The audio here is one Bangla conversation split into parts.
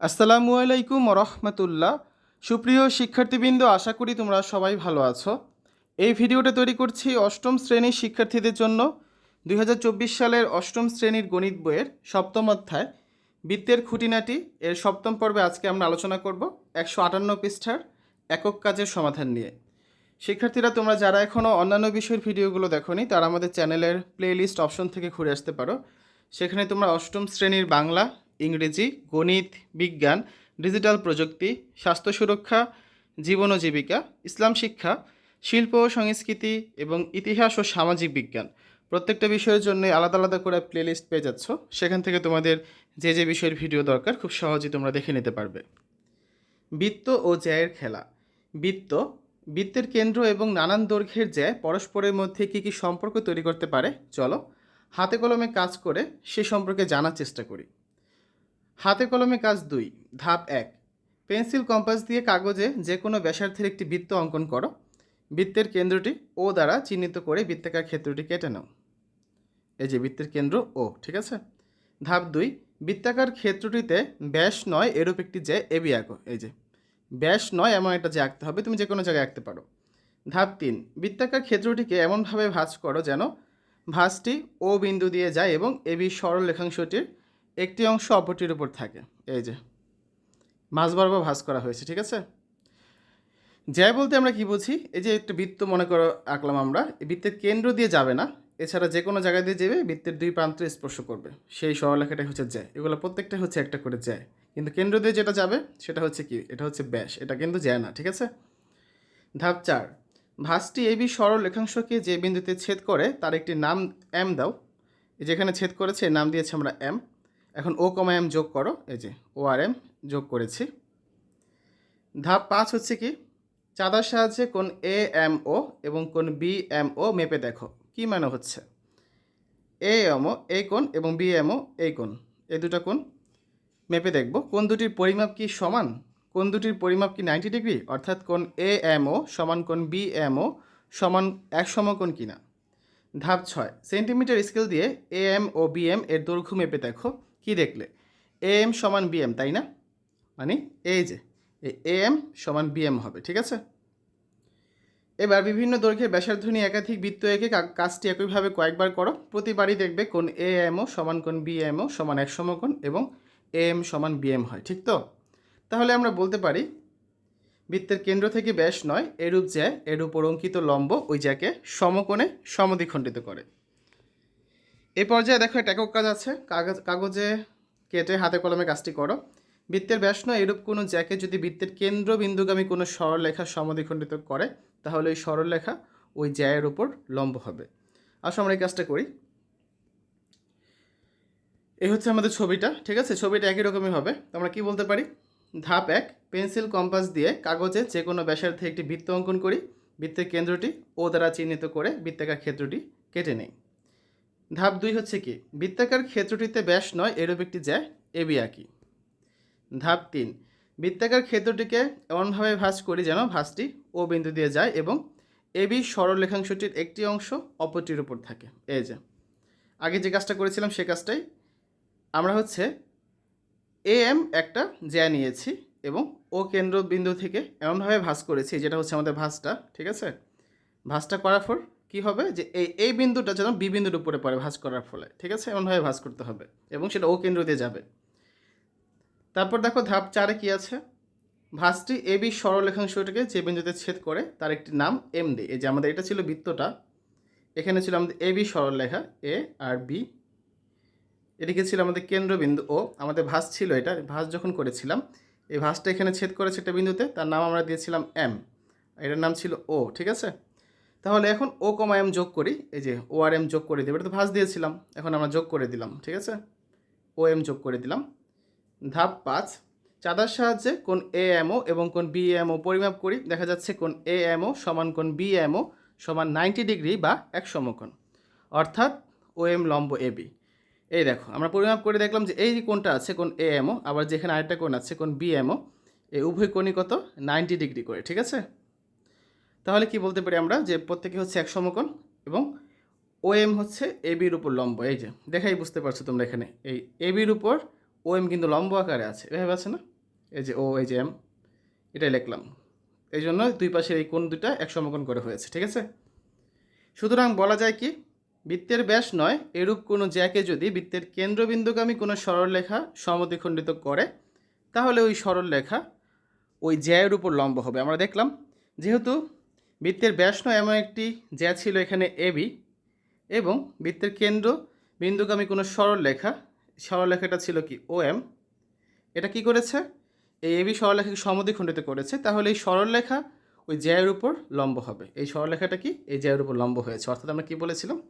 আসসালামু আলাইকুম রহমতুল্লাহ সুপ্রিয় শিক্ষার্থীবৃন্দ, আশা করি তোমরা সবাই ভালো আছো। এই ভিডিওটা তৈরি করছি অষ্টম শ্রেণির শিক্ষার্থীদের জন্য দুই হাজার চব্বিশ সালের অষ্টম শ্রেণির গণিত বইয়ের সপ্তম অধ্যায়, বৃত্তের খুঁটিনাটি। এর সপ্তম পর্বে আজকে আমরা আলোচনা করব একশো আটান্ন পৃষ্ঠার একক কাজের সমাধান নিয়ে। শিক্ষার্থীরা, তোমরা যারা এখনও অন্যান্য বিষয়ের ভিডিওগুলো দেখোনি, তারা আমাদের চ্যানেলের প্লেলিস্ট অপশন থেকে ঘুরে আসতে পারো। সেখানে তোমরা অষ্টম শ্রেণির বাংলা ইংরেজি, গণিত, বিজ্ঞান, ডিজিটাল প্রযুক্তি, স্বাস্থ্য সুরক্ষা, জীবন ও জীবিকা, ইসলাম শিক্ষা, শিল্প ও সংস্কৃতি এবং ইতিহাস ও সামাজিক বিজ্ঞান। প্রত্যেকটা বিষয়ের জন্য আলাদা আলাদা করে প্লেলিস্ট পেয়ে যাচ্ছ। সেখান থেকে তোমাদের যে যে বিষয়ের ভিডিও দরকার, খুব সহজেই তোমরা দেখে নিতে পারবে। বৃত্ত ও জ্যায়ের খেলা। বৃত্ত, বৃত্তের কেন্দ্র এবং নানান দৈর্ঘ্যের জ্যায় পরস্পরের মধ্যে কী কী সম্পর্ক তৈরি করতে পারে? চলো, হাতে কলমে কাজ করে সে সম্পর্কে জানার চেষ্টা করি। হাতে কলমে কাজ দুই, ধাপ এক। পেন্সিল কম্পাস দিয়ে কাগজে যে কোনো ব্যাসার্ধের একটি বৃত্ত অঙ্কন করো। বৃত্তের কেন্দ্রটি ও দ্বারা চিহ্নিত করে বৃত্তাকার ক্ষেত্রটি কেটে নাও। এই যে বৃত্তের কেন্দ্র ও ঠিক আছে? ধাপ দুই, বৃত্তাকার ক্ষেত্রটিতে ব্যাস নয় এরূপ একটি যে এবি আঁকো, এই যে। ব্যাস নয় এমন একটা যে আঁকতে হবে, তুমি যে কোনো জায়গায় আঁকতে পারো। ধাপ তিন, বৃত্তাকার ক্ষেত্রটিকে এমনভাবে ভাঁজ করো যেন ভাঁজটি ও বিন্দু দিয়ে যায় এবং এবি সরল রেখাংশটির একটি অংশ অপরটির উপর থাকে। এই যে, মাঝ বরাবর ভাঁজ করা হয়েছে, ঠিক আছে? জ্যা বলতে আমরা কি বুঝি? এই যে একটা বৃত্ত, মনে করো, আঁকলাম আমরা, এই বৃত্তের কেন্দ্র দিয়ে যাবে না। এছাড়া যে কোনো জায়গায় দিয়ে যাবে, বৃত্তের দুই প্রান্ত স্পর্শ করবে। সেই সরলরেখাটাই হচ্ছে জ্যা। এগুলো প্রত্যেকটাই হচ্ছে একটা করে জ্যা। কিন্তু কেন্দ্র দিয়ে যেটা যাবে, সেটা হচ্ছে কি? এটা হচ্ছে ব্যাস। এটা কিন্তু জ্যা না, ঠিক আছে? ধাপ চার। ভাঁজটি এবি সরল রেখাংশকে যে বিন্দুতে ছেদ করে, তার একটি নাম, এম দাও। যেখানে ছেদ করেছে নাম দিয়েছি আমরা এম। এখন ও কমা এম যোগ করো, এই যে ও আর এম যোগ করেছি। ধাপ পাঁচ হচ্ছে কি? চাঁদার সাহায্যে কোন এ এম ও এবং কোন বি এম ও মেপে দেখো, কি মানে হচ্ছে? এ এম ও এই কোণ এবং বি এম ও এই কোণ এই দুটো কোণ মেপে দেখব। কোন দুটির পরিমাপ কি সমান? কোন দুটির পরিমাপ কি নাইনটি ডিগ্রি অর্থাৎ কোন এ এম ও সমান কোন বি এম ও সমান এক সমকোণ কিনা? ধাপ ছয় সেন্টিমিটার স্কেল দিয়ে এ এম ও বি এম এর দৈর্ঘ্য মেপে দেখো। কি দেখলে? এ এম সমান বি এম তাই না? মানে এই যে এ এম সমান বি এম হবে, ঠিক আছে? এবার বিভিন্ন দৈর্ঘ্যের ব্যাসার্ধ একাধিক বৃত্ত এঁকে কাজটি একইভাবে কয়েকবার করো। প্রতিবারই দেখবে কোন এ এমও সমান কোন বি এমও সমান এক সমকোণ এবং এ এম সমান বি এম হয়, ঠিক তো? তাহলে আমরা বলতে পারি, বৃত্তের কেন্দ্র থেকে ব্যাস নয়, এরূপ জ্যা এর উপর অঙ্কিত লম্ব ওই জ্যাকে সমকোণে সমদ্বিখণ্ডিত করে। এই পর্যায়ে দেখো একটা একক কাজ আছে। কাগজ কাগজে কেটে হাতে কলমে কাজটি করো। বৃত্তের ব্যাস নয়, এরূপ কোনো জ্যাকে যদি বৃত্তের কেন্দ্র বিন্দুগামী কোনো সরলরেখা সমদ্বিখণ্ডিত করে, তাহলে ওই সরলরেখা ওই জ্যায়ের উপর লম্ব হবে। আসো আমরা এই কাজটা করি। এই হচ্ছে আমাদের ছবিটা, ঠিক আছে? ছবিটা একই রকমই হবে। আমরা কি বলতে পারি? ধাপ এক, পেন্সিল কম্পাস দিয়ে কাগজে যে কোনো ব্যাসার্ধে একটি বৃত্ত অঙ্কন করি। বৃত্তের কেন্দ্রটি ও দ্বারা চিহ্নিত করে বৃত্তাকার ক্ষেত্রটি কেটে নেই। ধাপ দুই হচ্ছে কি? বৃত্তাকার ক্ষেত্রটিতে ব্যাস নয়, এরূপ একটি জ্যা এবি আঁকি। ধাপ তিন, বৃত্তাকার ক্ষেত্রটিকে এমনভাবে ভাঁজ করি যেন ভাঁজটি ও বিন্দু দিয়ে যায় এবং এবি সরল রেখাংশটির একটি অংশ অপরটির উপর থাকে। এই যে, আগে যে কাজটা করেছিলাম সে কাজটাই আমরা হচ্ছে এ এম একটা জ্যা নিয়েছি এবং ও কেন্দ্র বিন্দু থেকে এমনভাবে ভাঁজ করেছি যেটা হচ্ছে আমাদের ভাঁজটা, ঠিক আছে? ভাঁজটা করার পর কী হবে? যে এই এই বিন্দুটা যেন বি বিন্দুর উপরে পড়ে ভাঁজ করার ফলে, ঠিক আছে? এমনভাবে ভাঁজ করতে হবে এবং সেটা ও কেন্দ্র দিয়ে যাবে। তারপর দেখো ধাপ চারে কি আছে? ভাঁজটি এ বি সরলরেখাংশটাকে যে বিন্দুতে ছেদ করে তার একটি নাম এম দিই এই যে আমাদের এটা ছিল বৃত্তটা, এখানে ছিল আমাদের এ বি সরলরেখা, এ আর বি। এদিকে ছিল আমাদের কেন্দ্রবিন্দু ও, আমাদের ভাঁজ ছিল এটা ভাঁজ যখন করেছিলাম, এই ভাঁজটা এখানে ছেদ করেছে একটা বিন্দুতে, তার নাম আমরা দিয়েছিলাম এম। এটার নাম ছিল ও, ঠিক আছে? তাহলে এখন ও কমা এম যোগ করি, এই যে ও আর এম যোগ করে দেবে, এটা তো ভাঁজ দিয়েছিলাম, এখন আমরা যোগ করে দিলাম, ঠিক আছে? ও এম যোগ করে দিলাম, ধাপ পাঁচ, চাঁদার সাহায্যে কোন এ এমও এবং কোন বি এমও পরিমাপ করি, দেখা যাচ্ছে কোন এ এমও সমান কোন বি এমও সমান নাইনটি ডিগ্রি বা এক সমকোণ, অর্থাৎ ও এম লম্ব এ বি এই দেখো, আমরা পরিমাপ করে দেখলাম যে এই যে কোণটা আছে কোন এ এমও আবার যেখানে আরেকটা কোণ আছে কোন বি এমও এই উভয় কোণই কত? নাইনটি ডিগ্রি করে, ঠিক আছে? তাহলে কি বলতে পারি আমরা যে প্রত্যেকে হচ্ছে এক সমকোণ এবং ও এম হচ্ছে এ বির উপর লম্ব, এই যে দেখাই বুঝতে পারছ তোমরা এখানে, এই এ বির উপর ও এম কিন্তু লম্ব আকারে আছে, এভাবে আছে না? এই যে ও, এই যে এম, এটাই লিখলাম। এই জন্য দুই পাশের এই কোণ দুটা এক সমকোণ করে হয়েছে, ঠিক আছে? সুতরাং বলা যায় কি, বৃত্তের ব্যাস নয়, এরূপ কোনো জ্যাকে যদি বৃত্তের কেন্দ্রবিন্দুগামী কোনো সরলরেখা সমদ্বিখণ্ডিত করে, তাহলে ওই সরলরেখা ওই জ্যায়ের উপর লম্ব হবে। আমরা দেখলাম, যেহেতু বৃত্তের ব্যাস নয় এমন একটি জ্যা ছিল এখানে এবি এবং বৃত্তের কেন্দ্র বিন্দুগামী কোনো সরলরেখা। সরলরেখাটা ছিল কি? O, M. এটা কি করেছে? এই এবি সরলরেখাকে সমদ্বিখণ্ডিত করেছে। তাহলে এই সরলরেখা ওই জ্যায়ের উপর লম্ব হবে। এই সরলরেখাটা কি? এই জ্যায়ের উপর লম্ব হয়েছে। অর্থাৎ আমরা কি বলেছিলাম?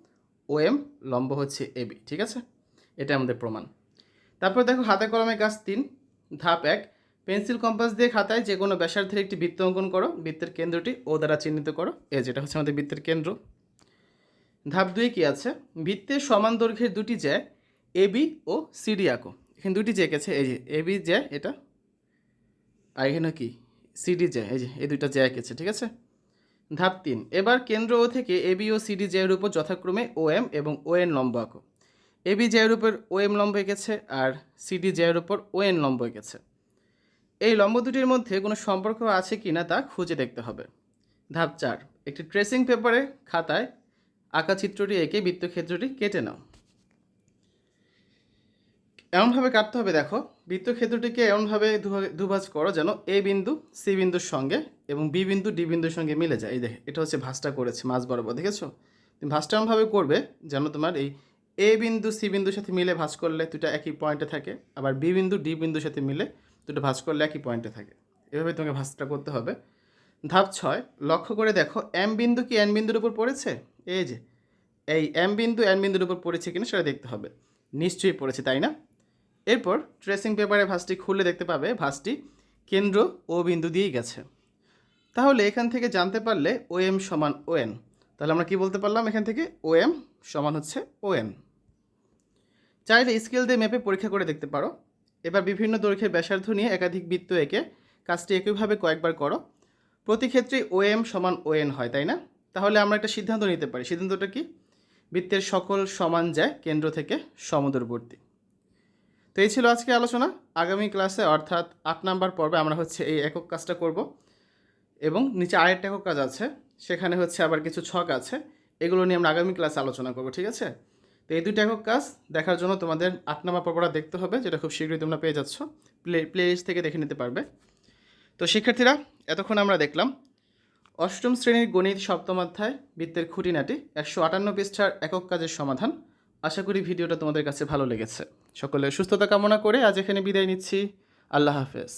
ও, এম লম্ব হচ্ছে এবি ঠিক আছে? এটা আমাদের প্রমাণ। তারপর দেখো হাতে কলমে কাজ তিন, ধাপ এক। পেন্সিল কম্পাস দিয়ে খাতায় যে কোনো ব্যাসার্ধের একটি বৃত্ত অঙ্কন করো। বৃত্তের কেন্দ্রটি ও দ্বারা চিহ্নিত করো। এ যেটা হচ্ছে আমাদের বৃত্তের কেন্দ্র। ধাপ দুই কি আছে? বৃত্তের সমান দৈর্ঘ্যের দুটি জ্যা এবি ও সিডি আঁকো। এখানে দুটি জ্যা গেছে এই যে এবি জ্যা, এটা, আর এখানে কি? সিডি জ্যা, এই যে এই দুইটা জ্যা এঁকেছে, ঠিক আছে? ধাপ তিন, এবার কেন্দ্র ও থেকে এবি ও সিডি জ্যায়ের উপর যথাক্রমে ও, এম এবং ও, এন লম্ব আঁকো। এবি জ্যায়ের উপর ও, এম লম্ব এঁকেছে, আর সিডি জ্যায়ের উপর ও, এন লম্ব এঁকেছে। এই লম্ব দুটির মধ্যে কোনো সম্পর্ক আছে কি না তা খুঁজে দেখতে হবে। ধাপ চার, একটি ট্রেসিং পেপারে খাতায় আঁকা চিত্রটি এঁকে বৃত্তক্ষেত্রটি কেটে নাও। এমনভাবে কাটতে হবে, দেখো, বৃত্তক্ষেত্রটিকে এমনভাবে দুভাজ করো যেন এ বিন্দু, সি বিন্দুর সঙ্গে এবং বি বিন্দু, ডি বিন্দুর সঙ্গে মিলে যায়। এই দেখে, এটা হচ্ছে ভাঁজটা করেছে, মাঝ বরাবর, দেখেছ? তুমি ভাঁজটা এমনভাবে করবে যেন তোমার এই এ বিন্দু, সি বিন্দুর সাথে মিলে ভাঁজ করলে দুটা একই পয়েন্টে থাকে, আবার বি বিন্দু, ডি বিন্দুর সাথে মিলে দুটো ভাঁজ করলে একই পয়েন্টে থাকে। এভাবে তোমাকে ভাঁজটা করতে হবে। ধাপ ছয়, লক্ষ্য করে দেখো এম বিন্দু কি এন বিন্দুর উপর পড়েছে? এই যে, এই এম বিন্দু এন বিন্দুর উপর পড়েছে কিনা সেটা দেখতে হবে। নিশ্চয়ই পড়েছে, তাই না? এরপর ট্রেসিং পেপারে ভাঁজটি খুললে দেখতে পাবে, ভাঁজটি কেন্দ্র ও বিন্দু দিয়েই গেছে। তাহলে এখান থেকে জানতে পারলে ও এম সমান ও এন তাহলে আমরা কি বলতে পারলাম এখান থেকে? ও এম সমান হচ্ছে ও এন চাইলে স্কেল দিয়ে মেপে পরীক্ষা করে দেখতে পারো। এবার বিভিন্ন দৈর্ঘ্যের ব্যাসার্ধ নিয়ে একাধিক বৃত্ত এঁকে কাজটি একইভাবে কয়েকবার করো। প্রতি ক্ষেত্রেই ও এম সমান ও এন হয়, তাই না? তাহলে আমরা একটা সিদ্ধান্ত নিতে পারি। সিদ্ধান্তটা কি? বৃত্তের সকল সমান যায় কেন্দ্র থেকে সমদূরবর্তী। তো এই ছিল আজকে আলোচনা। আগামী ক্লাসে অর্থাৎ আট নাম্বার পর্বে আমরা হচ্ছে এই একক কাজটা করব এবং নিচে আরেকটা একক কাজ আছে, সেখানে হচ্ছে আবার কিছু ছক আছে। এগুলো নিয়ে আমরা আগামী ক্লাসে আলোচনা করব, ঠিক আছে? তো এই দুটো একক কাজ দেখার জন্য তোমাদের আট নাম্বার পর্বটা দেখতে হবে, যেটা খুব শীঘ্রই তোমরা পেয়ে যাচ্ছ। প্লে প্লে থেকে দেখে নিতে পারবে। তো শিক্ষার্থীরা, এতক্ষণ আমরা দেখলাম, অষ্টম শ্রেণির গণিত সপ্তম অধ্যায় বৃত্তের খুঁটিনাটি একশো আটান্ন পৃষ্ঠার একক কাজের সমাধান। আশা করি ভিডিওটা তোমাদের কাছে ভালো লেগেছে। সকলে সুস্থতা কামনা করে আজ এখানে বিদায় নিচ্ছি। আল্লাহ হাফেজ।